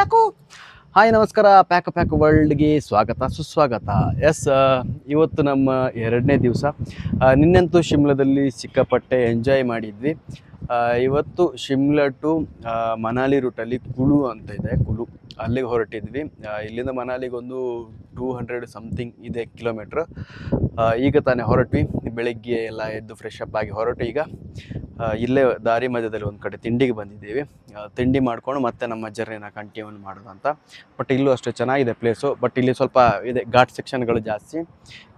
Pack. Hi, ನಮಸ್ಕಾರ. Pack pack ವರ್ಲ್ಡ್ಗೆ ಸ್ವಾಗತ, ಸುಸ್ವಾಗತ. ಎಸ್ ಇವತ್ತು ನಮ್ಮ ಎರಡನೇ ದಿವಸ. ನಿನ್ನೆಂತೂ ಶಿಮ್ಲಾದಲ್ಲಿ ಸಿಕ್ಕಾಪಟ್ಟೆ ಎಂಜಾಯ್ ಮಾಡಿದ್ವಿ. ಇವತ್ತು ಶಿಮ್ಲಾ ಟು ಮನಾಲಿ ರೂಟಲ್ಲಿ ಕುಳು ಅಂತ ಇದೆ ಕುಲು ಅಲ್ಲಿಗೆ ಹೊರಟಿದ್ವಿ. ಇಲ್ಲಿಂದ ಮನಾಲಿಗೆ ಒಂದು ಟೂ ಹಂಡ್ರೆಡ್ ಸಮಥಿಂಗ್ ಇದೆ ಕಿಲೋಮೀಟ್ರ್. ಈಗ ತಾನೇ ಹೊರಟ್ವಿ. ಬೆಳಗ್ಗೆ ಎಲ್ಲ ಎದ್ದು ಫ್ರೆಶ್ ಅಪ್ ಆಗಿ ಹೊರಟು ಈಗ. ಇಲ್ಲೇ ದಾರಿ ಮಧ್ಯದಲ್ಲಿ ಒಂದು ಕಡೆ ತಿಂಡಿಗೆ ಬಂದಿದ್ದೀವಿ. ತಿಂಡಿ ಮಾಡಿಕೊಂಡು ಮತ್ತೆ ನಮ್ಮ ಜರ್ನಿನ ಕಂಟಿನ್ಯೂ ಮಾಡೋದು ಅಂತ. ಬಟ್ ಇಲ್ಲೂ ಅಷ್ಟು ಚೆನ್ನಾಗಿದೆ ಪ್ಲೇಸು ಬಟ್ ಇಲ್ಲಿ ಸ್ವಲ್ಪ ಇದೆ, ಘಾಟ್ ಸೆಕ್ಷನ್ಗಳು ಜಾಸ್ತಿ.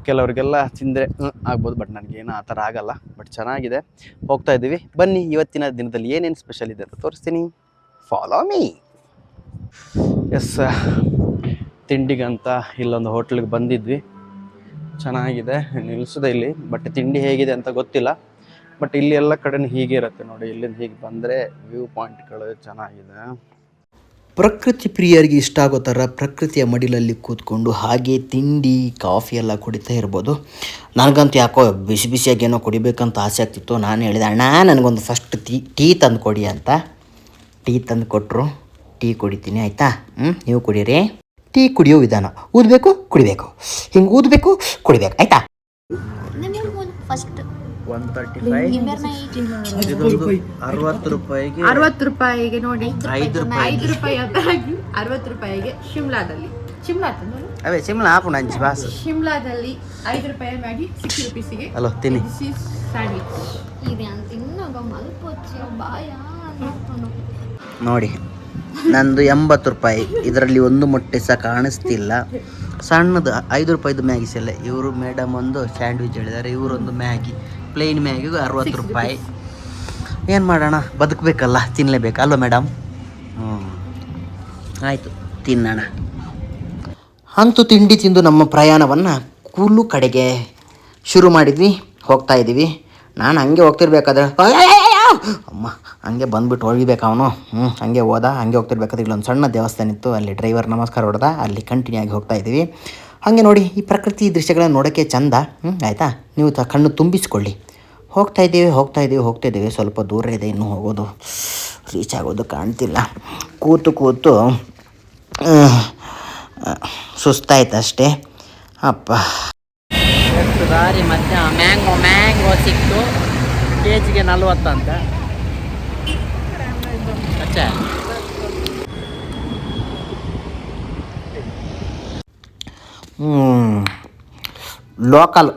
ಕೆಲವರಿಗೆಲ್ಲ ತಿಂದರೆ ಆಗ್ಬೋದು. ಬಟ್ ನನಗೇನು ಆ ಥರ ಆಗಲ್ಲ. ಬಟ್ ಚೆನ್ನಾಗಿದೆ. ಹೋಗ್ತಾ ಇದ್ದೀವಿ. ಬನ್ನಿ, ಇವತ್ತಿನ ದಿನದಲ್ಲಿ ಏನೇನು ಸ್ಪೆಷಲ್ ಇದೆ ಅಂತ ತೋರಿಸ್ತೀನಿ. ಫಾಲೋ ಮೀ ಎಸ್ ತಿಂಡಿಗಂತ ಇಲ್ಲೊಂದು ಹೋಟ್ಲಿಗೆ ಬಂದಿದ್ವಿ. ಚೆನ್ನಾಗಿದೆ ನಿಲ್ಲಿಸಿದೆ ಇಲ್ಲಿ ಬಟ್ ತಿಂಡಿ ಹೇಗಿದೆ ಅಂತ ಗೊತ್ತಿಲ್ಲ. ಬಟ್ ಇಲ್ಲಿ ಎಲ್ಲ ಕಡೆ ಹೀಗೆ ಇರುತ್ತೆ ನೋಡಿ, ಇಲ್ಲಿಂದ ಹೀಗೆ ಬಂದರೆ ವ್ಯೂ ಪಾಯಿಂಟ್ಗಳು ಚೆನ್ನಾಗಿದೆ. ಪ್ರಕೃತಿ ಪ್ರಿಯರಿಗೆ ಇಷ್ಟ ಆಗೋ ಥರ ಪ್ರಕೃತಿಯ ಮಡಿಲಲ್ಲಿ ಕೂತ್ಕೊಂಡು ಹಾಗೆ ತಿಂಡಿ, ಕಾಫಿ ಎಲ್ಲ ಕುಡಿತಾ ಇರ್ಬೋದು. ನನಗಂತೂ ಯಾಕೋ ಬಿಸಿ ಬಿಸಿಯಾಗಿ ಏನೋ ಕುಡಿಬೇಕಂತ ಆಸೆ ಆಗ್ತಿತ್ತು. ನಾನು ಹೇಳಿದೆ, ಅಣ್ಣ, ನನಗೊಂದು ಫಸ್ಟ್ ಟೀ ಟೀ ತಂದು ಕೊಡಿ ಅಂತ. ಟೀ ತಂದು ಕೊಟ್ಟರು ಟೀ ಕುಡಿತೀನಿ ಆಯ್ತಾ? ಹ್ಞೂ ನೀವು ಕುಡೀರಿ. ಟೀ ಕುಡಿಯೋ ವಿಧಾನ ಊದಬೇಕು ಕುಡಿಬೇಕು. ಹಿಂಗೆ ಊದಬೇಕು ಕುಡಿಬೇಕು ಆಯ್ತಾ? ಫಸ್ಟ್ ಒನ್ ತರ್ಟಿ ಫೈವ್ ಇದೊಂದು ಅರವತ್ತು ರೂಪಾಯಿಗೆ ಅರವತ್ತು ರೂಪಾಯಿಗೆ ನೋಡಿ. ಐದು ರೂಪಾಯಿ. ಐದು ರೂಪಾಯಿ ಅರವತ್ತು ರೂಪಾಯಿಗೆ ಶಿಮ್ಲಾದಲ್ಲಿ. ಶಿಮ್ಲಾ? ಅವೇ ನಂಜಿ ಬಾಸ್. ಶಿಮ್ಲಾದಲ್ಲಿ ಐದು ರೂಪಾಯಿ ಮ್ಯಾಗಿ ಸಿಕ್ಸ್ಟಿ ರುಪೀಸಿಗೆ ತಿನ್ನಿ. ಸ್ಯಾಂಡ್ವಿಚ್ ನೋಡಿ. ನಂದು ಎಂಬತ್ತು ರೂಪಾಯಿ. ಇದರಲ್ಲಿ ಒಂದು ಮೊಟ್ಟೆ ಸಹ ಕಾಣಿಸ್ತಿಲ್ಲ. ಸಣ್ಣದು ಐದು ರೂಪಾಯಿದು ಮ್ಯಾಗಿ ಸೆಲ್ಲ. ಇವರು ಮೇಡಮ್ ಒಂದು ಸ್ಯಾಂಡ್ವಿಚ್ ಹೇಳಿದ್ದಾರೆ. ಇವರೊಂದು ಮ್ಯಾಗಿ. ಪ್ಲೇನ್ ಮ್ಯಾಗಿಗೂ ಅರವತ್ತು ರೂಪಾಯಿ. ಏನು ಮಾಡೋಣ? ಬದುಕಬೇಕಲ್ಲ ತಿನ್ನಲೇಬೇಕು ಅಲ್ವ ಮೇಡಮ್ ಹ್ಞೂ ಆಯಿತು, ತಿನ್ನೋಣ. ಅಂತೂ ತಿಂಡಿ ತಿಂದು ನಮ್ಮ ಪ್ರಯಾಣವನ್ನು ಕೂಲು ಕಡೆಗೆ ಶುರು ಮಾಡಿದ್ವಿ. ಹೋಗ್ತಾ ಇದ್ದೀವಿ. ನಾನು ಹಂಗೆ ಹೋಗ್ತಿರ್ಬೇಕಾದ್ರೆ! ಅಮ್ಮ, ಹಂಗೆ ಬಂದ್ಬಿಟ್ಟು ಹೋಗಿಬೇಕು ಅವನು. ಹ್ಞೂ ಹಂಗೆ ಹೋದ, ಹಂಗೆ ಹೋಗ್ತಿರ್ಬೇಕಾದ್ರೆ ಇಲ್ಲೊಂದು ಸಣ್ಣ ದೇವಸ್ಥಾನ ಇತ್ತು. ಅಲ್ಲಿ ಡ್ರೈವರ್ ನಮಸ್ಕಾರ ಹೊಡೆದ. ಅಲ್ಲಿ ಕಂಟಿನ್ಯೂ ಆಗಿ ಹೋಗ್ತಾ ಇದ್ದೀವಿ. ಹಾಗೆ ನೋಡಿ, ಈ ಪ್ರಕೃತಿ ದೃಶ್ಯಗಳನ್ನು ನೋಡೋಕ್ಕೆ ಚಂದ. ಹ್ಞೂ ಆಯಿತಾ? ನೀವು ತ ಕಣ್ಣು ತುಂಬಿಸ್ಕೊಳ್ಳಿ. ಹೋಗ್ತಾ ಇದ್ದೀವಿ ಹೋಗ್ತಾ ಇದ್ದೀವಿ ಹೋಗ್ತಾ ಇದ್ದೀವಿ. ಸ್ವಲ್ಪ ದೂರ ಇದೆ, ಇನ್ನೂ ಹೋಗೋದು ರೀಚ್ ಆಗೋದು ಕಾಣ್ತಿಲ್ಲ. ಕೂತು ಕೂತು ಸುಸ್ತಾಯ್ತು ಅಷ್ಟೇ. ಅಪ್ಪ. ದಾರಿ ಮಧ್ಯ ಮ್ಯಾಂಗೋ ಮ್ಯಾಂಗೋ ಸಿಕ್ತು. ಕೆ ಜಿಗೆ ನಲ್ವತ್ತಂತ ಅಚ್ಚಾ. ಲೋಕಲ್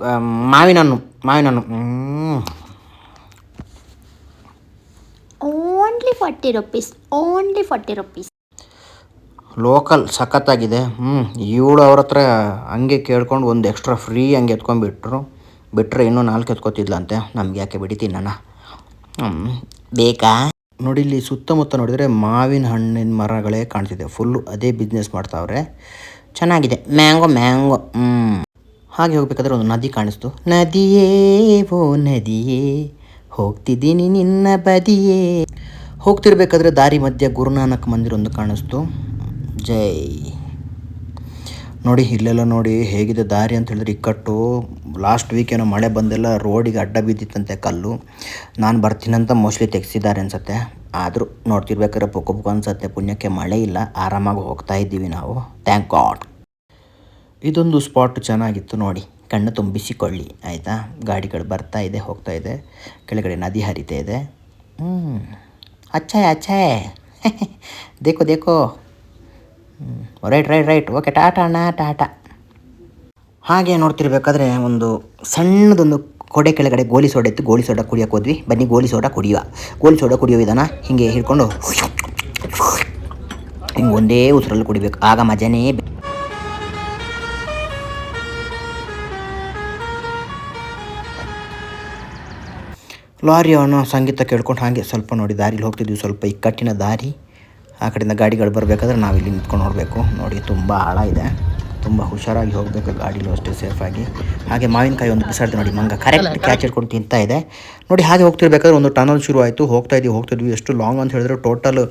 ಮಾವಿನ ಹಣ್ಣು ಮಾವಿನ ಹಣ್ಣು. Only forty rupees only forty rupees local ಸಖತ್ತಾಗಿದೆ ಹ್ಞೂ ಇವಳು ಅವ್ರ ಹತ್ರ ಹಂಗೆ ಕೇಳ್ಕೊಂಡು ಒಂದು ಎಕ್ಸ್ಟ್ರಾ ಫ್ರೀ ಹಂಗೆ ಎತ್ಕೊಂಡ್ಬಿಟ್ರು. ಬಿಟ್ಟರೆ ಇನ್ನೂ ನಾಲ್ಕು ಎತ್ಕೋತಿದ್ಲಂತೆ. ನಮ್ಗೆ ಯಾಕೆ ಹ್ಞೂ ಬೇಕಾ? ನೋಡಿ, ಇಲ್ಲಿ ಸುತ್ತಮುತ್ತ ನೋಡಿದರೆ ಮಾವಿನ ಹಣ್ಣಿನ ಮರಗಳೇ ಕಾಣ್ತಿದೆ. ಫುಲ್ಲು ಅದೇ ಬಿಸ್ನೆಸ್ ಮಾಡ್ತಾವ್ರೆ. ಚೆನ್ನಾಗಿದೆ. ಮ್ಯಾಂಗೋ ಮ್ಯಾಂಗೋ ಹ್ಞೂ ಹಾಗೆ ಹೋಗ್ಬೇಕಾದ್ರೆ ಒಂದು ನದಿ ಕಾಣಿಸ್ತು. ನದಿಯೇ ಓ ನದಿಯೇ, ಹೋಗ್ತಿದ್ದೀನಿ ನಿನ್ನ ಬದಿಯೇ. ಹೋಗ್ತಿರ್ಬೇಕಾದ್ರೆ ದಾರಿ ಮಧ್ಯೆ ಗುರುನಾನಕ್ ಮಂದಿರ ಒಂದು ಕಾಣಿಸ್ತು. ಜೈ. ನೋಡಿ, ಇಲ್ಲೆಲ್ಲ ನೋಡಿ ಹೇಗಿದೆ ದಾರಿ ಅಂತ ಹೇಳಿದ್ರೆ ಇಕ್ಕಟ್ಟು. ಲಾಸ್ಟ್ ವೀಕ್ ಏನೋ ಮಳೆ ಬಂದೆಲ್ಲ ರೋಡಿಗೆ ಅಡ್ಡ ಬಿದ್ದಿತ್ತಂತೆ ಕಲ್ಲು. ನಾನು ಬರ್ತೀನಂತ ಮೋಸ್ಟ್ಲಿ ತೆಗ್ಸಿದ್ದಾರೆ ಅನ್ಸತ್ತೆ. ಆದರೂ ನೋಡ್ತಿರ್ಬೇಕಾದ್ರೆ ಪೊಕ್ಕ ಪೊಕ್ಕ ಅನ್ಸತ್ತೆ. ಪುಣ್ಯಕ್ಕೆ ಮಳೆ ಇಲ್ಲ. ಆರಾಮಾಗಿ ಹೋಗ್ತಾ ಇದ್ದೀವಿ ನಾವು. ಥ್ಯಾಂಕ್ ಗಾಡ್ ಇದೊಂದು ಸ್ಪಾಟ್ ಚೆನ್ನಾಗಿತ್ತು ನೋಡಿ. ಕಣ್ಣು ತುಂಬಿಸಿಕೊಳ್ಳಿ. ಆಯಿತಾ? ಗಾಡಿಗಳು ಬರ್ತಾ ಇದೆ, ಹೋಗ್ತಾ ಇದೆ. ಕೆಳಗಡೆ ನದಿ ಹರಿತಾ ಇದೆ. ಹ್ಞೂ ಅಚ್ಚಾಯ್ ಅಚ್ಚಾಯ್ ದೇಕೋ ದೇಕೋ right right right okay tata ಅಣ್ಣ, ಟಾಟಾ. ಹಾಗೆ ನೋಡ್ತಿರ್ಬೇಕಾದ್ರೆ ಒಂದು ಸಣ್ಣದೊಂದು ಕೊಡೆ ಕೆಳಗಡೆ ಗೋಲಿ ಸೋಡಾ ಇತ್ತು. ಗೋಲಿ ಸೋಡಾ ಕುಡಿಯೋಕೆ ಹೋದ್ವಿ. ಬನ್ನಿ, ಗೋಲಿ ಸೋಡಾ ಕುಡಿಯುವ. ಗೋಲಿ ಸೋಡಾ ಕುಡಿಯೋ ವಿಧಾನ ಹೀಗೆ ಹಿಡ್ಕೊಂಡು ಹಿಂಗೆ ಒಂದೇ ಉಸಿರಲ್ಲಿ ಕುಡಿಬೇಕು. ಆಗ ಮಜಾನೇ ಲಾರಿ ಅವನು ಸಂಗೀತ ಕೇಳ್ಕೊಂಡು ಹಾಗೆ ಸ್ವಲ್ಪ ನೋಡಿ ದಾರಿಲಿ ಹೋಗ್ತಿದ್ವಿ. ಸ್ವಲ್ಪ ಇಕ್ಕಟ್ಟಿನ ದಾರಿ. ಆ ಕಡೆಯಿಂದ ಗಾಡಿಗಳು ಬರಬೇಕಾದ್ರೆ ನಾವಿಲ್ಲಿ ನಿಂತ್ಕೊಂಡು ನೋಡಬೇಕು. ನೋಡಿ, ತುಂಬ ಆಳ ಇದೆ. ತುಂಬ ಹುಷಾರಾಗಿ ಹೋಗಬೇಕು ಗಾಡಿಲೂ ಅಷ್ಟೇ ಸೇಫಾಗಿ ಹಾಗೆ ಮಾವಿನಕಾಯಿ ಒಂದು ಬಿಸಾಡ್ತೀವಿ ನೋಡಿ ಮಂಗ ಕರೆಕ್ಟ್ ಕ್ಯಾಚ್ ಹಿಡ್ಕೊಂಡು ತಿಂತಾ ಇದೆ. ನೋಡಿ ಹಾಗೆ ಹೋಗ್ತಿರ್ಬೇಕಾದ್ರೆ ಒಂದು ಟನಲ್ ಶುರು ಆಯಿತು ಹೋಗ್ತಾ ಇದ್ದೀವಿ ಹೋಗ್ತಿದ್ವಿ ಎಷ್ಟು ಲಾಂಗ್ ಅಂತ ಹೇಳಿದ್ರೆ ಟೋಟಲ್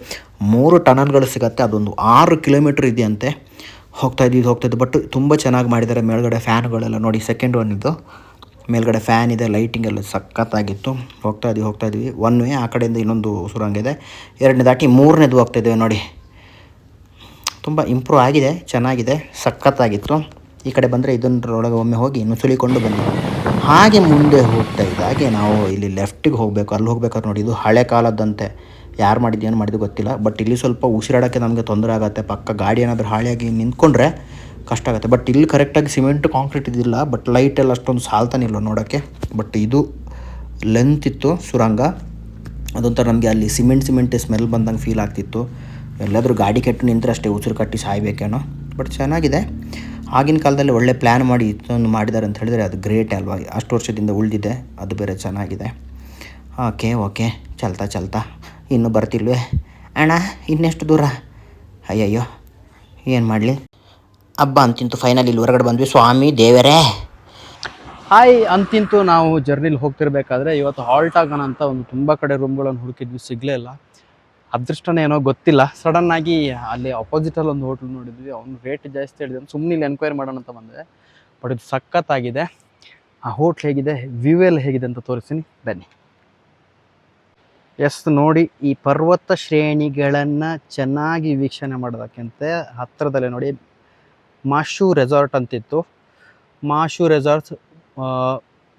ಮೂರು ಟನಲ್ಗಳು ಸಿಗುತ್ತೆ. ಅದೊಂದು ಆರು ಕಿಲೋಮೀಟ್ರ್ ಇದೆಯಂತೆ. ಹೋಗ್ತಾ ಇದ್ದೀವಿ ಹೋಗ್ತಾ ಇದ್ದು ಬಟ್ ತುಂಬ ಚೆನ್ನಾಗಿ ಮಾಡಿದ್ದಾರೆ ಮೇಲ್ಗಡೆ ಫ್ಯಾನ್ಗಳೆಲ್ಲ ನೋಡಿ ಸೆಕೆಂಡ್ ಒನ್ ಇದು. ಮೇಲ್ಗಡೆ ಫ್ಯಾನ್ ಇದೆ ಲೈಟಿಂಗ್ ಎಲ್ಲ ಸಖತ್ತಾಗಿತ್ತು. ಹೋಗ್ತಾ ಇದ್ವಿ ಹೋಗ್ತಾ ಇದ್ವಿ. ಒನ್ ವೇ ಆ ಕಡೆಯಿಂದ ಇನ್ನೊಂದು ಸುರಂಗ ಇದೆ. ಎರಡನೇ ದಾಟಿ ಮೂರನೇದು ಹೋಗ್ತಾ ಇದ್ದೇವೆ ನೋಡಿ. ತುಂಬ ಇಂಪ್ರೂವ್ ಆಗಿದೆ, ಚೆನ್ನಾಗಿದೆ, ಸಖತ್ತಾಗಿತ್ತು. ಈ ಕಡೆ ಬಂದರೆ ಇದರೊಳಗೆ ಒಮ್ಮೆ ಹೋಗಿ ನುಸುಳಿಕೊಂಡು ಬನ್ನಿ. ಹಾಗೆ ಮುಂದೆ ಹೋಗ್ತಾ ಇದ್ದಾಗೆ ನಾವು ಇಲ್ಲಿ ಲೆಫ್ಟಿಗೆ ಹೋಗಬೇಕು. ಅಲ್ಲಿ ಹೋಗ್ಬೇಕಾದ್ರೆ ನೋಡಿ, ಇದು ಹಳೆ ಕಾಲದಂತೆ. ಯಾರು ಮಾಡಿದ್ದು, ಏನು ಮಾಡಿದ್ದು ಗೊತ್ತಿಲ್ಲ. ಬಟ್ ಇಲ್ಲಿ ಸ್ವಲ್ಪ ಉಸಿರಾಡೋಕ್ಕೆ ನಮಗೆ ತೊಂದರೆ ಆಗುತ್ತೆ. ಪಕ್ಕ ಗಾಡಿ ಏನಾದರೂ ಹಾಳಿಯಾಗಿ ನಿಂತ್ಕೊಂಡ್ರೆ ಕಷ್ಟ ಆಗುತ್ತೆ. ಬಟ್ ಇಲ್ಲಿ ಕರೆಕ್ಟಾಗಿ ಸಿಮೆಂಟ್ ಕಾಂಕ್ರೀಟ್ ಇದಿಲ್ಲ ಬಟ್ ಲೈಟ್ ಎಲ್ಲ ಅಷ್ಟೊಂದು ಸಾಲ್ತಾನಿಲ್ಲ ನೋಡೋಕ್ಕೆ ಬಟ್ ಇದು ಲೆಂತ್ ಇತ್ತು ಸುರಂಗ. ಅದೊಂಥರ ನಮಗೆ ಅಲ್ಲಿ ಸಿಮೆಂಟ್ ಸಿಮೆಂಟ್ ಸ್ಮೆಲ್ ಬಂದಂಗೆ ಫೀಲ್ ಆಗ್ತಿತ್ತು. ಎಲ್ಲಾದರೂ ಗಾಡಿ ಕೆಟ್ಟು ನಿಂತರೆ ಅಷ್ಟೇ ಉಸಿರು ಕಟ್ಟಿ ಸಾಯ್ಬೇಕೇನೋ. ಬಟ್ ಚೆನ್ನಾಗಿದೆ. ಆಗಿನ ಕಾಲದಲ್ಲಿ ಒಳ್ಳೆ ಪ್ಲ್ಯಾನ್ ಮಾಡಿ ಇದನ್ನು ಮಾಡಿದ್ದಾರೆ ಅಂತ ಹೇಳಿದರೆ ಅದು ಗ್ರೇಟ್ ಅಲ್ವಾ? ಅಷ್ಟು ವರ್ಷದಿಂದ ಉಳಿದಿದೆ, ಅದು ಬೇರೆ ಚೆನ್ನಾಗಿದೆ. ಓಕೆ ಓಕೆ ಚಲ್ತಾ ಚಲ್ತಾ. ಇನ್ನೂ ಬರ್ತಿಲ್ವೇ? ಅಣ್ಣ, ಇನ್ನೆಷ್ಟು ದೂರ? ಅಯ್ಯಯ್ಯೋ, ಏನು ಮಾಡಲಿ? ಹಬ್ಬ ಅಂತಿಂತು ಫೈನಲ್ ಇಲ್ಲಿ ಹೊರಗಡೆ ಬಂದ್ವಿ. ಸ್ವಾಮಿ, ದೇವರೇ! ಹಾಯ್ ಅಂತಿಂತು ನಾವು ಜರ್ನಿಲಿ ಹೋಗ್ತಿರ್ಬೇಕಾದ್ರೆ ಇವತ್ತು ಹಾಲ್ಟ್ ಆಗೋಣ ಅಂತ ಒಂದು ತುಂಬ ಕಡೆ ರೂಮ್ಗಳನ್ನು ಹುಡುಕಿದ್ವಿ. ಸಿಗಲೇ ಇಲ್ಲ. ಅದೃಷ್ಟನೇ ಏನೋ ಗೊತ್ತಿಲ್ಲ. ಸಡನ್ ಆಗಿ ಅಲ್ಲಿ ಅಪೋಸಿಟಲ್ಲಿ ಒಂದು ಹೋಟ್ಲ್ ನೋಡಿದ್ವಿ. ಅವ್ನು ರೇಟ್ ಜಾಸ್ತಿ ಹೇಳಿದ್ರು ಸುಮ್ಮನೆ ಇಲ್ಲಿ ಎನ್ಕ್ವೈರಿ ಮಾಡೋಣ ಅಂತ ಬಂದೆ. ಬಟ್ ಇದು ಸಖತ್ತಾಗಿದೆ. ಆ ಹೋಟ್ಲ್ ಹೇಗಿದೆ? ವ್ಯೂ ಎಲ್ಲ ಹೇಗಿದೆ ಅಂತ ತೋರಿಸ್ತೀನಿ. ಬನ್ನಿ. ಎಸ್ ನೋಡಿ, ಈ ಪರ್ವತ ಶ್ರೇಣಿಗಳನ್ನು ಚೆನ್ನಾಗಿ ವೀಕ್ಷಣೆ ಮಾಡೋದಕ್ಕಿಂತ ಹತ್ತಿರದಲ್ಲೇ ನೋಡಿ ಮಾಶು ರೆಸಾರ್ಟ್ ಅಂತಿತ್ತು. ಮಾಶು ರೆಸಾರ್ಟ್ಸ್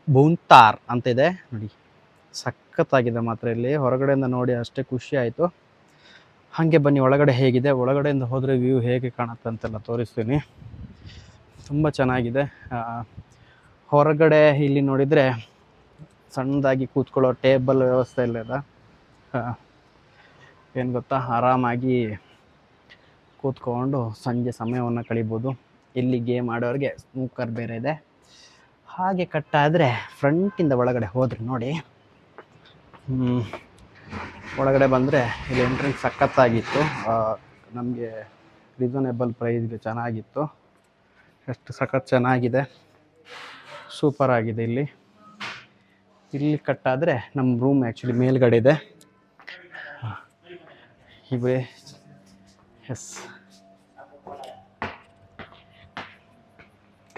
ಬೂಂತಾರ್ ಅಂತ ಇದೆ ನೋಡಿ, ಸಖತ್ತಾಗಿದೆ ಮಾತ್ರ ಇಲ್ಲಿ. ಹೊರಗಡೆಯಿಂದ ನೋಡಿ ಅಷ್ಟೇ ಖುಷಿ ಆಯಿತು. ಹಾಗೆ ಬನ್ನಿ, ಒಳಗಡೆ ಹೇಗಿದೆ? ಒಳಗಡೆಯಿಂದ ಹೋದರೆ ವ್ಯೂ ಹೇಗೆ ಕಾಣುತ್ತೆ ಅಂತೆಲ್ಲ ತೋರಿಸ್ತೀನಿ. ತುಂಬ ಚೆನ್ನಾಗಿದೆ. ಹೊರಗಡೆ ಇಲ್ಲಿ ನೋಡಿದರೆ ಸಣ್ಣದಾಗಿ ಕೂತ್ಕೊಳ್ಳೋ ಟೇಬಲ್ ವ್ಯವಸ್ಥೆ ಇಲ್ಲ ಏನು ಗೊತ್ತಾ? ಆರಾಮಾಗಿ ಕೂತ್ಕೊಂಡು ಸಂಜೆ ಸಮಯವನ್ನು ಕಳಿಬೋದು. ಇಲ್ಲಿ ಗೇಮ್ ಆಡೋರಿಗೆ ಸ್ನೂಕರ್ ಬೇರೆ ಇದೆ. ಹಾಗೆ ಕಟ್ಟಾದರೆ ಫ್ರಂಟಿಂದ ಒಳಗಡೆ ಹೋದ್ರೆ ನೋಡಿ. ಒಳಗಡೆ ಬಂದರೆ ಇಲ್ಲಿ ಎಂಟ್ರೆನ್ಸ್ ಸಖತ್ತಾಗಿತ್ತು. ನಮಗೆ ರೀಸನೇಬಲ್ ಪ್ರೈಸ್ಗೆ ಚೆನ್ನಾಗಿತ್ತು. ಎಷ್ಟು ಸಖತ್ ಚೆನ್ನಾಗಿದೆ. ಸೂಪರ್ ಆಗಿದೆ ಇಲ್ಲಿ. ಇಲ್ಲಿ ಕಟ್ಟಾದರೆ ನಮ್ಮ ರೂಮ್ ಆ್ಯಕ್ಚುಲಿ ಮೇಲ್ಗಡೆ ಇದೆ. ಇವೇ. ಎಸ್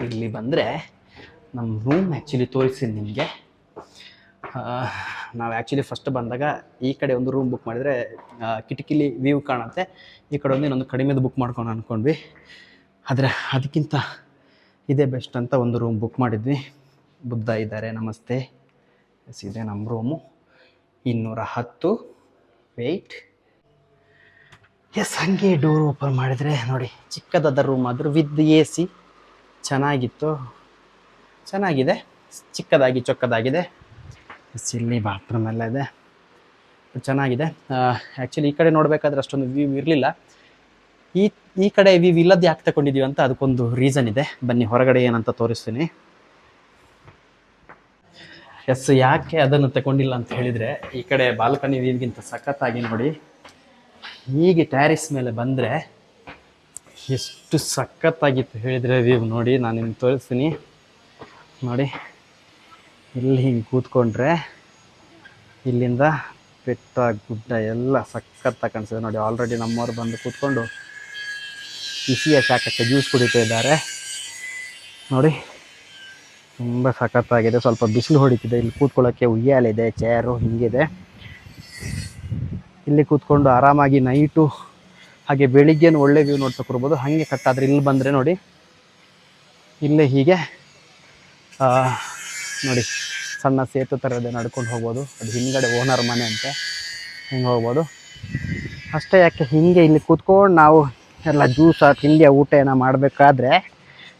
ಇಲ್ಲಿ ಬಂದರೆ ನಮ್ಮ ರೂಮ್ ಆ್ಯಕ್ಚುಲಿ ತೋರಿಸಿ ನಿಮಗೆ. ನಾವು ಆ್ಯಕ್ಚುಲಿ ಫಸ್ಟ್ ಬಂದಾಗ ಈ ಕಡೆ ಒಂದು ರೂಮ್ ಬುಕ್ ಮಾಡಿದರೆ ಕಿಟಕಿಲಿ ವ್ಯೂ ಕಾಣುತ್ತೆ. ಈ ಕಡೆ ಒಂದು ಇನ್ನೊಂದು ಕಡಿಮೆದು ಬುಕ್ ಮಾಡ್ಕೊಂಡು ಅಂದ್ಕೊಂಡ್ವಿ ಆದರೆ ಅದಕ್ಕಿಂತ ಇದೇ ಬೆಸ್ಟ್ ಅಂತ ಒಂದು ರೂಮ್ ಬುಕ್ ಮಾಡಿದ್ವಿ. ಬುದ್ಧ ಇದ್ದಾರೆ, ನಮಸ್ತೆ. ಎಸ್ ಇದೆ ನಮ್ಮ ರೂಮು ಇನ್ನೂರ ಹತ್ತು. ವೆಯ್ಟ್ ಎಸ್ ಹಂಗೆ ಡೋರ್ ಓಪನ್ ಮಾಡಿದರೆ ನೋಡಿ, ಚಿಕ್ಕದಾದ ರೂಮ್ ಆದರೂ ವಿತ್ ಎ ಸಿ ಚೆನ್ನಾಗಿತ್ತು. ಚೆನ್ನಾಗಿದೆ. ಚಿಕ್ಕದಾಗಿ, ಚೊಕ್ಕದಾಗಿದೆ. ಇಲ್ಲಿ ಬಾತ್ರೂಮ್ ಎಲ್ಲ ಇದೆ. ಚೆನ್ನಾಗಿದೆ. ಆ್ಯಕ್ಚುಲಿ ಈ ಕಡೆ ನೋಡಬೇಕಾದ್ರೆ ಅಷ್ಟೊಂದು ವ್ಯೂ ಇರಲಿಲ್ಲ. ಈ ಈ ಕಡೆ ವ್ಯೂ ಇಲ್ಲದ್ದು ಯಾಕೆ ತಗೊಂಡಿದ್ದೀವಿ ಅಂತ ಅದಕ್ಕೊಂದು ರೀಸನ್ ಇದೆ. ಬನ್ನಿ, ಹೊರಗಡೆ ಏನಂತ ತೋರಿಸ್ತೀನಿ. ಎಸ್ ಯಾಕೆ ಅದನ್ನು ತಗೊಂಡಿಲ್ಲ ಅಂತ ಹೇಳಿದರೆ, ಈ ಕಡೆ ಬಾಲ್ಕನಿ ವ್ಯೂಗಿಂತ ಸಖತ್ತಾಗಿ ನೋಡಿ. ಹೀಗೆ ಟ್ಯಾರಿಸ್ ಮೇಲೆ ಬಂದರೆ ಎಷ್ಟು ಸಖತ್ತಾಗಿತ್ತು ಹೇಳಿದರೆ ವ್ಯೂ ನೋಡಿ. ನಾನು ನಿಮ್ಗೆ ತೋರಿಸ್ತೀನಿ. ನೋಡಿ. ಇಲ್ಲಿ ಹಿಂಗೆ ಕೂತ್ಕೊಂಡ್ರೆ ಇಲ್ಲಿಂದ ಬೆಟ್ಟ ಗುಡ್ಡ ಎಲ್ಲ ಸಖತ್ತಾಗಿ ಕಾಣಿಸ್ತದೆ. ನೋಡಿ ಆಲ್ರೆಡಿ ನಮ್ಮವ್ರು ಬಂದು ಕೂತ್ಕೊಂಡು ಬಿಸಿಯ ಶಾಖಕ್ಕೆ ಜ್ಯೂಸ್ ಕುಡಿತಾ ಇದ್ದಾರೆ. ನೋಡಿ, ತುಂಬ ಸಖತ್ತಾಗಿದೆ. ಸ್ವಲ್ಪ ಬಿಸಿಲು ಹೊಡಿತಿದೆ. ಇಲ್ಲಿ ಕೂತ್ಕೊಳ್ಳೋಕ್ಕೆ ಉಯ್ಯಾಲಿದೆ ಚೇರು ಹಿಂಗಿದೆ. ಇಲ್ಲಿ ಕೂತ್ಕೊಂಡು ಆರಾಮಾಗಿ ನೈಟು ಹಾಗೆ ಬೆಳಿಗ್ಗೆನೂ ಒಳ್ಳೆ ವ್ಯೂ ನೋಡ್ತಾ ಕೊಡ್ಬೋದು ಹಾಗೆ ಕಟ್ಟಾದರೆ ಇಲ್ಲಿ ಬಂದರೆ ನೋಡಿ, ಇಲ್ಲೇ ಹೀಗೆ ನೋಡಿ. ಸಣ್ಣ ಸೇತು ಥರ ಇದೆ, ನಡ್ಕೊಂಡು ಹೋಗ್ಬೋದು. ಅದು ಹಿಂದ್ಗಡೆ ಓನರ್ ಮನೆ ಅಂತ. ಹಿಂಗೆ ಹೋಗ್ಬೋದು. ಅಷ್ಟೇ ಯಾಕೆ ಹಿಂಗೆ ಇಲ್ಲಿ ಕೂತ್ಕೊಂಡು ನಾವು ಎಲ್ಲ ಜ್ಯೂಸ ತಿಂಡಿಯ ಊಟ ಏನೋ ಮಾಡಬೇಕಾದ್ರೆ,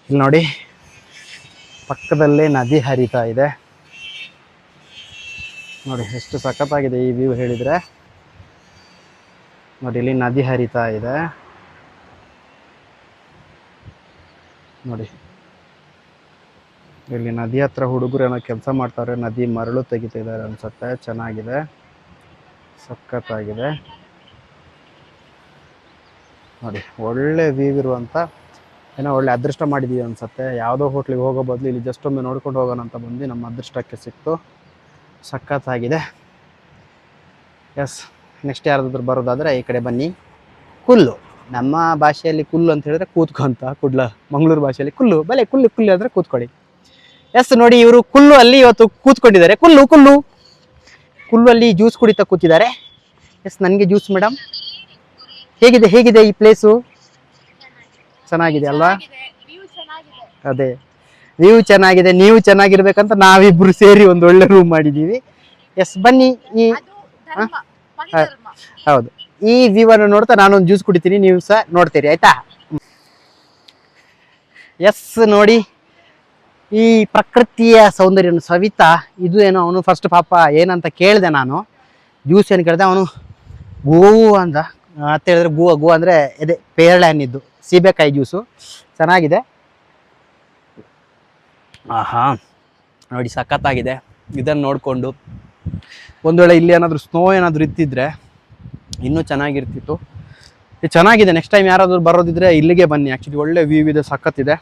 ಇಲ್ಲಿ ನೋಡಿ, ಪಕ್ಕದಲ್ಲೇ ನದಿ ಹರಿತಾ ಇದೆ. ನೋಡಿ, ಎಷ್ಟು ಸಖತ್ತಾಗಿದೆ ಈ ವ್ಯೂ ಹೇಳಿದರೆ. ನೋಡಿ, ಇಲ್ಲಿ ನದಿ ಹರಿತಾ ಇದೆ. ನೋಡಿ. ಇಲ್ಲಿ ನದಿ ಹತ್ರ ಹುಡುಗರು ಏನೋ ಕೆಲಸ ಮಾಡ್ತಾರೆ, ನದಿ ಮರಳು ತೆಗಿತಿದ್ದಾರೆ ಅನ್ಸುತ್ತೆ. ಚೆನ್ನಾಗಿದೆ. ಸಖತ್ತಾಗಿದೆ. ನೋಡಿ, ಒಳ್ಳೆ ವ್ಯೂ ಇರುವಂಥ ಏನೋ ಒಳ್ಳೆ ಅದೃಷ್ಟ ಮಾಡಿದ್ದೀವಿ ಅನ್ಸುತ್ತೆ. ಯಾವುದೋ ಹೋಟ್ಲಿಗೆ ಹೋಗೋ ಬದಲು ಇಲ್ಲಿ ಜಸ್ಟ್ ಒಮ್ಮೆ ನೋಡ್ಕೊಂಡು ಹೋಗೋಣ ಅಂತ ಬಂದು ನಮ್ಮ ಅದೃಷ್ಟಕ್ಕೆ ಸಿಕ್ತು. ಸಖತ್ತಾಗಿದೆ. ಎಸ್ ನೆಕ್ಸ್ಟ್ ಯಾರಾದರೂ ಬರೋದಾದರೆ ಈ ಕಡೆ ಬನ್ನಿ. ಕುಲ್ಲು. ನಮ್ಮ ಭಾಷೆಯಲ್ಲಿ ಕುಲ್ಲು ಅಂತ ಹೇಳಿದ್ರೆ ಕೂತ್ಕೊಂತ ಕುಡ್ಲ. ಮಂಗಳೂರು ಭಾಷೆಯಲ್ಲಿ ಕುಲ್ಲು. ಬಲೆ ಕುಲ್ಲು ಕುಲ್ಲು ಅಂದರೆ ಕೂತ್ಕೊಳ್ಳಿ. ಎಸ್ ನೋಡಿ ಇವರು ಕುಲ್ಲು ಅಲ್ಲಿ ಇವತ್ತು ಕೂತ್ಕೊಂಡಿದ್ದಾರೆ. ಕುಲ್ಲು ಕುಲ್ಲು. ಕುಲ್ಲು ಅಲ್ಲಿ ಜ್ಯೂಸ್ ಕುಡಿತಾ ಕೂತಿದ್ದಾರೆ. ಎಸ್ ನನಗೆ ಜ್ಯೂಸ್ ಮೇಡಮ್ ಹೇಗಿದೆ ಹೇಗಿದೆ ಈ ಪ್ಲೇಸು ಚೆನ್ನಾಗಿದೆ ಅಲ್ವಾ? ಅದೇ. ವ್ಯೂ ಚೆನ್ನಾಗಿದೆ ನೀವು ಚೆನ್ನಾಗಿರ್ಬೇಕಂತ ನಾವಿಬ್ರು ಸೇರಿ ಒಂದು ಒಳ್ಳೆ ರೂಮ್ ಮಾಡಿದ್ದೀವಿ. ಎಸ್ ಬನ್ನಿ ಈ ಹೌದು. ಈ ವ್ಯೂ ಅನ್ನು ನೋಡ್ತಾ ನಾನೊಂದು ಜ್ಯೂಸ್ ಕುಡಿತೀನಿ ನೀವು ಸಹ ನೋಡ್ತೀರಿ ಆಯ್ತಾ? ಎಸ್ ನೋಡಿ. ಈ ಪ್ರಕೃತಿಯ ಸೌಂದರ್ಯವನ್ನು ಸವಿತಾ, ಇದು ಏನೋ ಅವನು ಫಸ್ಟ್ ಪಾಪ ಏನಂತ ಕೇಳಿದೆ ನಾನು. ಜ್ಯೂಸ್ ಏನು ಕೇಳಿದೆ, ಅವನು ಗೋವು ಅಂದ ಅಂತ ಹೇಳಿದ್ರೆ ಗೋ ಗೋ ಅಂದರೆ ಇದೆ ಪೇರಳೆ ಹಣ್ಣಿದ್ದು ಸೀಬೆಕಾಯಿ ಜ್ಯೂಸು. ಚೆನ್ನಾಗಿದೆ. ಆಹಾ, ನೋಡಿ ಸಖತ್ತಾಗಿದೆ. ಇದನ್ನು ನೋಡಿಕೊಂಡು ಒಂದು ವೇಳೆ ಇಲ್ಲಿ ಏನಾದರೂ ಸ್ನೋ ಏನಾದರೂ ಇತ್ತಿದ್ರೆ ಇನ್ನೂ ಚೆನ್ನಾಗಿರ್ತಿತ್ತು. ಚೆನ್ನಾಗಿದೆ. ನೆಕ್ಸ್ಟ್ ಟೈಮ್ ಯಾರಾದರೂ ಬರೋದಿದ್ರೆ ಇಲ್ಲಿಗೆ ಬನ್ನಿ. ಆ್ಯಕ್ಚುಲಿ ಒಳ್ಳೆ ವ್ಯೂ ಇದೆ, ಸಖತ್ತಿದೆ.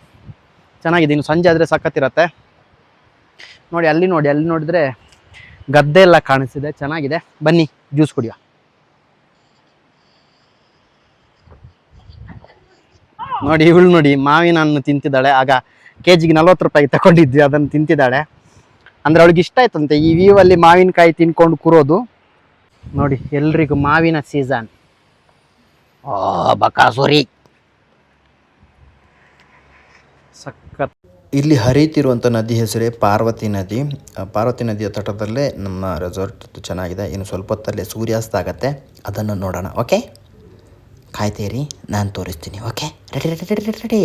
ಚೆನ್ನಾಗಿದೆ. ಇನ್ನು ಸಂಜೆ ಆದರೆ ಸಖತ್ತಿರತ್ತೆ. ನೋಡಿ, ಅಲ್ಲಿ ನೋಡಿ, ಅಲ್ಲಿ ನೋಡಿದ್ರೆ ಗದ್ದೆ ಎಲ್ಲ ಕಾಣಿಸ್ತಿದೆ. ಚೆನ್ನಾಗಿದೆ. ಬನ್ನಿ, ಜ್ಯೂಸ್ ಕುಡಿಯೋ. ನೋಡಿ, ಇವಳು ನೋಡಿ ಮಾವಿನ ಹಣ್ಣು ತಿಂತಿದ್ದಾಳೆ. ಆಗ ಕೆ ಜಿಗೆ ನಲ್ವತ್ತು ರೂಪಾಯಿ ತಗೊಂಡಿದ್ವಿ, ಅದನ್ನು ತಿಂತಿದ್ದಾಳೆ. ಅಂದ್ರೆ ಅವಳಿಗೆ ಇಷ್ಟ ಆಯ್ತಂತೆ. ಈ ವ್ಯೂ ಮಾವಿನಕಾಯಿ ತಿನ್ಕೊಂಡು ಕೂರೋದು. ನೋಡಿ, ಎಲ್ರಿಗೂ ಮಾವಿನ ಸೀಸನ್ ಬಕಾಸುರಿ. ಸಖತ್ ಇಲ್ಲಿ ಹರಿಯುತ್ತಿರುವಂಥ ನದಿ ಹೆಸರೇ ಪಾರ್ವತಿ ನದಿ. ಪಾರ್ವತಿ ನದಿಯ ತಟದಲ್ಲೇ ನಮ್ಮ ರೆಸಾರ್ಟ್ ಚೆನ್ನಾಗಿದೆ. ಇನ್ನು ಸ್ವಲ್ಪ ಹೊತ್ತಲ್ಲೇ ಸೂರ್ಯಾಸ್ತ ಆಗತ್ತೆ. ಅದನ್ನು ನೋಡೋಣ, ಓಕೆ? ಕಾಯ್ತೀರಿ, ನಾನು ತೋರಿಸ್ತೀನಿ, okay? Ready ready ready ready ready.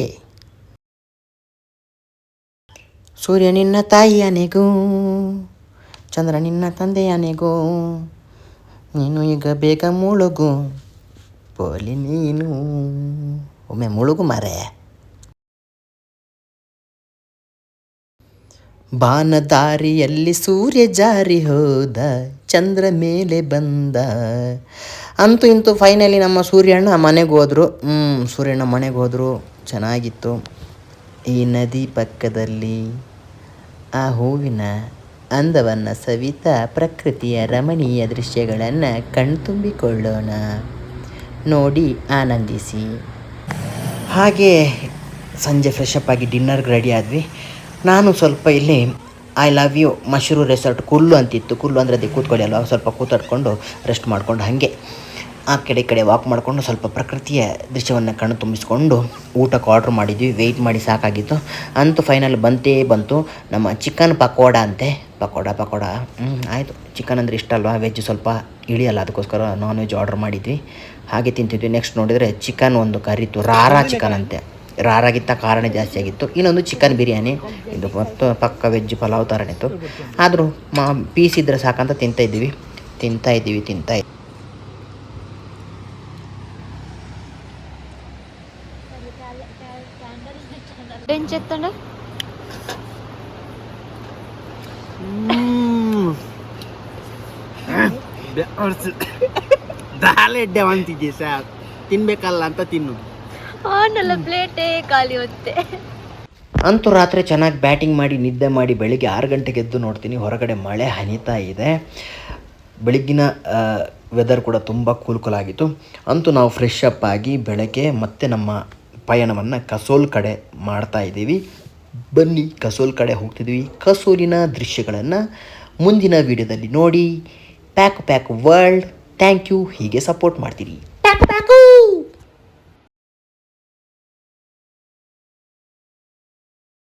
ಸೂರ್ಯ ನಿನ್ನ ತಾಯಿಯನೆಗೂ, ಚಂದ್ರ ನಿನ್ನ ತಂದೆಯನೆಗೂ, ನೀನು ಈಗ ಬೇಗ ಮುಳುಗು, ಪೋಲಿ ನೀನು. ಒಮ್ಮೆ ಮುಳುಗು ಮಾರೇ. ಬಾನದಾರಿಯಲ್ಲಿ ಸೂರ್ಯ ಜಾರಿ ಹೋದ, ಚಂದ್ರ ಮೇಲೆ ಬಂದ. ಅಂತೂ ಇಂತೂ ಫೈನಲಿ ನಮ್ಮ ಸೂರ್ಯಣ್ಣ ಮನೆಗೆ ಹೋದರು. ಹ್ಞೂ ಸೂರ್ಯಣ್ಣ ಮನೆಗೆ ಹೋದರು. ಚೆನ್ನಾಗಿತ್ತು. ಈ ನದಿ ಪಕ್ಕದಲ್ಲಿ ಆ ಹೂವಿನ ಅಂದವನ್ನು ಸವಿತಾ ಪ್ರಕೃತಿಯ ರಮಣೀಯ ದೃಶ್ಯಗಳನ್ನು ಕಣ್ತುಂಬಿಕೊಳ್ಳೋಣ. ನೋಡಿ, ಆನಂದಿಸಿ. ಹಾಗೆ ಸಂಜೆ ಫ್ರೆಶ್ ಅಪ್ ಆಗಿ ಡಿನ್ನರ್ಗೆ ರೆಡಿ ಆದ್ವಿ. ನಾನು ಸ್ವಲ್ಪ ಇಲ್ಲಿ I love you ಮಶ್ರೂ resort Kullu ಅಂತಿತ್ತು. ಕುಲ್ಲು ಅಂದರೆ ಅದಕ್ಕೆ ಕೂತ್ಕೊಳ್ಳಿ ಅಲ್ವಾ? ಸ್ವಲ್ಪ ಕೂತಾಡ್ಕೊಂಡು ರೆಸ್ಟ್ ಮಾಡಿಕೊಂಡು ಹಾಗೆ. ಆ ಕಡೆ ಈ ಕಡೆ ವಾಕ್ ಮಾಡಿಕೊಂಡು ಸ್ವಲ್ಪ ಪ್ರಕೃತಿಯ ದೃಶ್ಯವನ್ನು ಕಣ್ಣು ತುಂಬಿಸ್ಕೊಂಡು ಊಟಕ್ಕೆ ಆರ್ಡ್ರ್ ಮಾಡಿದ್ವಿ. ವೆಯ್ಟ್ ಮಾಡಿ ಸಾಕಾಗಿತ್ತು. ಅಂತೂ ಫೈನಲ್ ಬಂತೇ ಬಂತು. ನಮ್ಮ ಚಿಕನ್ ಪಕೋಡ ಅಂತೆ. ಪಕೋಡ ಪಕೋಡ. ಹ್ಞೂ ಆಯಿತು. ಚಿಕನ್ ಅಂದರೆ ಇಷ್ಟ ಅಲ್ವಾ? ವೆಜ್ ಸ್ವಲ್ಪ ಇಳಿಯಲ್ಲ ಅದಕ್ಕೋಸ್ಕರ ನಾನ್ ವೆಜ್ ಆರ್ಡ್ರ್ ಮಾಡಿದ್ವಿ. ಹಾಗೆ ತಿಂತಿದ್ವಿ. ನೆಕ್ಸ್ಟ್ ನೋಡಿದರೆ ಚಿಕನ್ ಒಂದು ಕರಿತು. ರಾರಾ ಚಿಕನ್ ಅಂತೆ. ರಾರಾಗಿತ್ತ ಕಾರಣ ಜಾಸ್ತಿ ಆಗಿತ್ತು. ಇನ್ನೊಂದು ಚಿಕನ್ ಬಿರಿಯಾನಿ. ಇದು ಮತ್ತು ಪಕ್ಕ ವೆಜ್ ಪಲಾವ್ ಥರನೇ ಇತ್ತು. ಆದರೂ ಮಾ ಪೀಸ್ ಇದ್ದರೆ ಸಾಕಂತ ತಿಂತಾ ಇದ್ದೀವಿ. ತಿಂತಾ ಎತ್ತಂಡ ದಾಲೆಡ್ಡೆ ಅಂತಿದ್ದೆ ಸರ್. ತಿನ್ಬೇಕಲ್ಲ ಅಂತ ತಿನ್ನು. ಅಂತೂ ರಾತ್ರಿ ಚೆನ್ನಾಗಿ ಬ್ಯಾಟಿಂಗ್ ಮಾಡಿ ನಿದ್ದೆ ಮಾಡಿ ಬೆಳಿಗ್ಗೆ ಆರು ಗಂಟೆಗೆ ಎದ್ದು ನೋಡ್ತೀನಿ. ಹೊರಗಡೆ ಮಳೆ ಹನಿತಾ ಇದೆ. ಬೆಳಗ್ಗಿನ ವೆದರ್ ಕೂಡ ತುಂಬ ಕೂಲ್ ಆಗಿತ್ತು ಅಂತೂ ನಾವು ಫ್ರೆಶ್ ಅಪ್ ಆಗಿ ಬೆಳಗ್ಗೆ ಮತ್ತೆ ನಮ್ಮ ಪಯಣವನ್ನು ಕಸೋಲ್ ಕಡೆ ಮಾಡ್ತಾ ಇದ್ದೀವಿ. ಬನ್ನಿ, ಕಸೋಲ್ ಕಡೆ ಹೋಗ್ತಿದ್ವಿ. ಕಸೋಲಿನ ದೃಶ್ಯಗಳನ್ನು ಮುಂದಿನ ವಿಡಿಯೋದಲ್ಲಿ ನೋಡಿ. Pack pack world thank you ಹೀಗೆ ಸಪೋರ್ಟ್ ಮಾಡ್ತೀರಿ.